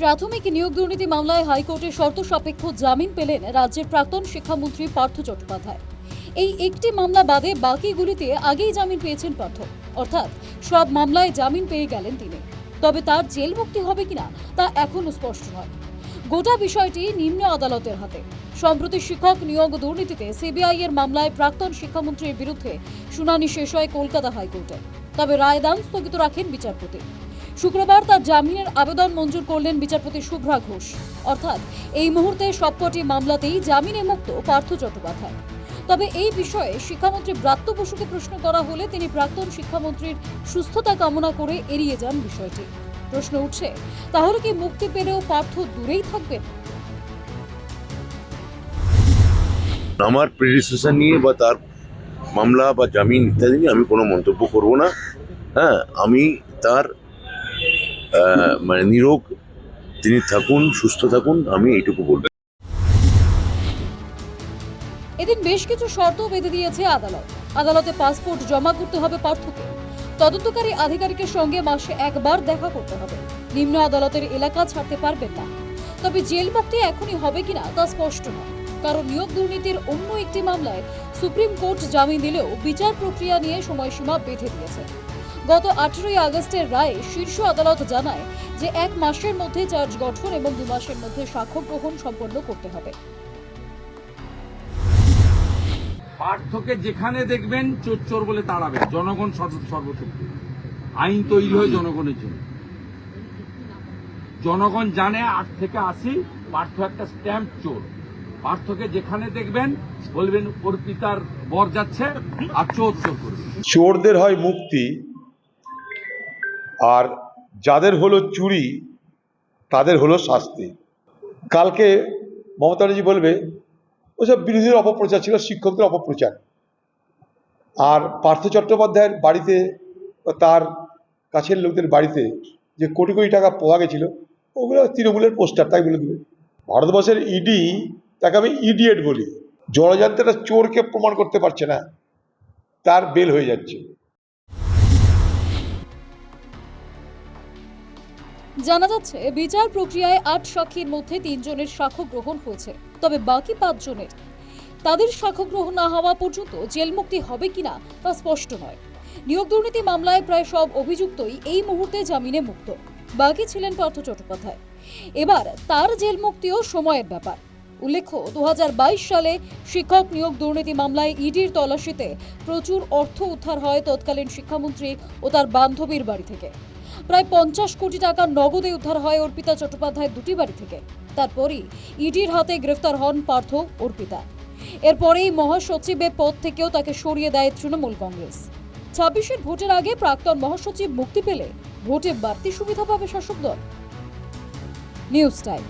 প্রাথমিক নিয়োগ দুর্নীতি মামলায় হাইকোর্টে শর্ত সাপেক্ষ জামিন পেলেন রাজ্যের প্রাক্তন শিক্ষামন্ত্রী পার্থ চট্টোপাধ্যায়। এই একটি মামলা বাদে বাকিগুলিতে আগেই জামিন পেয়েছেন পার্থ। অর্থাৎ সব মামলায় জামিন পেয়ে গেলেন তিনি। তবে তার জেল মুক্তি হবে কিনা তা এখনও স্পষ্ট নয়। গোটা বিষয়টি নিম্ন আদালতের হাতে। সম্প্রতি শিক্ষক নিয়োগ দুর্নীতিতে সিবিআই এর মামলায় প্রাক্তন শিক্ষামন্ত্রীর বিরুদ্ধে শুনানি শেষ হয় কলকাতা হাইকোর্টে। তবে রায়দান স্থগিত রাখেন বিচারপতি। শুক্রবার তার জামিনের আবেদন মঞ্জুর করলেন বিচারপতি শুভ্রা ঘোষ। অর্থাৎ এই মুহূর্তে সবকটি মামলাতেই জামিনে মুক্ত পার্থ চট্টোপাধ্যায়। তবে এই বিষয়ে শিক্ষামন্ত্রী ব্রাত্য বসুকে প্রশ্ন করা হলে তিনি প্রাক্তন শিক্ষামন্ত্রীর সুস্থতা কামনা করে এড়িয়ে যান বিষয়টি। প্রশ্ন উঠছে, তাহলে কি মুক্তি পেলেও পার্থ দূরেই থাকবেন? আমার প্রেডিসেশন নিয়ে বা তার মামলা বা জামিন ইত্যাদি নিয়ে আমি কোনো মন্তব্য করব না। হ্যাঁ আমি তার মানে নিরোগ তিনি থাকুন, সুস্থ থাকুন, আমি এইটুকু বলব। এদিন বেশ কিছু শর্ত বেঁধে দিয়েছে আদালত। আদালতে পাসপোর্ট জমা করতে হবে পার্থকে। তদন্তকারী আধিকারিকের সঙ্গে মাসে একবার দেখা করতে হবে। নিম্ন আদালতের এলাকা ছাড়তে পারবেন না। তবে জেল মুক্তি এখনই হবে কিনা তা স্পষ্ট নয়। কারণ নিয়োগ দুর্নীতির অন্য একটি মামলায় সুপ্রিম কোর্ট জামিন দিলেও বিচার প্রক্রিয়া নিয়ে সময়সীমা বেঁধে দিয়েছে। গত আঠেরোই আগস্টের রায়ে শীর্ষ আদালত জানায় যে এক মাসের মধ্যে চার্জ গঠন এবং দু মাসের মধ্যে সাক্ষ্য গ্রহণ সম্পন্ন করতে হবে। পার্থকে যেখানে দেখবেন চোর চোর বলে তাড়াবেন জনগণ সর্ব- সর্বশক্তি আইন তৈরি হয় জনগণের জন্য। জনগণ জানে আট থেকে আশি পার্থ একটা স্ট্যাম্প চোর। পার্থকে যেখানে দেখবেন বলবেন ওর পিতার বর যাচ্ছে আর চোর চোর করবে চোরদের হয় মুক্তি আর যাদের হলো চুরি, তাদের হলো শাস্তি। কালকে মমতা ব্যানার্জি বলবে ওসব বিরোধীদের অপপ্রচার ছিল, শিক্ষকদের অপপ্রচার। আর পার্থ চট্টোপাধ্যায়ের বাড়িতে তার কাছের লোকদের বাড়িতে যে কোটি কোটি টাকা পাওয়া গেছিল, ওগুলো তৃণমূলের পোস্টার, তাই বলে দেবে। ভারতবর্ষের ইডি তাকে আমি ইডিয়েট বলি। জড়যান্ত্রে একটা চোরকে প্রমাণ করতে পারছে না, তার বেল হয়ে যাচ্ছে। জানা যাচ্ছে, বিচার প্রক্রিয়ায় আট সাক্ষীর মধ্যে তিনজনের সাক্ষ্য গ্রহণ হয়েছে। তবে বাকি পাঁচজনের, তাদের সাক্ষ্য গ্রহণ না হওয়া পর্যন্ত জেল মুক্তি হবে কিনা তা স্পষ্ট নয়। নিয়োগ দুর্নীতি মামলায় প্রায় সব অভিযুক্তই এই মুহূর্তে জামিনে মুক্ত। বাকি ছিলেন পার্থ চট্টোপাধ্যায়। এবার তার জেল মুক্তিও সময়ের ব্যাপার। উল্লেখ্য দু হাজার বাইশ সালে শিক্ষক নিয়োগ দুর্নীতি মামলায় ইডির তল্লাশিতে প্রচুর অর্থ উদ্ধার হয় তৎকালীন শিক্ষামন্ত্রী ও তার বান্ধবীর বাড়ি থেকে। প্রায় পঞ্চাশ কোটি টাকা নগদে উদ্ধার হয় অর্পিতা চট্টোপাধ্যায়ের দুটি বাড়ি থেকে। তারপরই ইডির হাতে গ্রেফতার হন পার্থ অর্পিতা। এরপরেই মহাসচিবের পদ থেকেও তাকে সরিয়ে দেয় তৃণমূল কংগ্রেস। ছাব্বিশের ভোটের আগে প্রাক্তন মহাসচিব মুক্তি পেলে ভোটে বাড়তি সুবিধা পাবে শাসক দল। News time.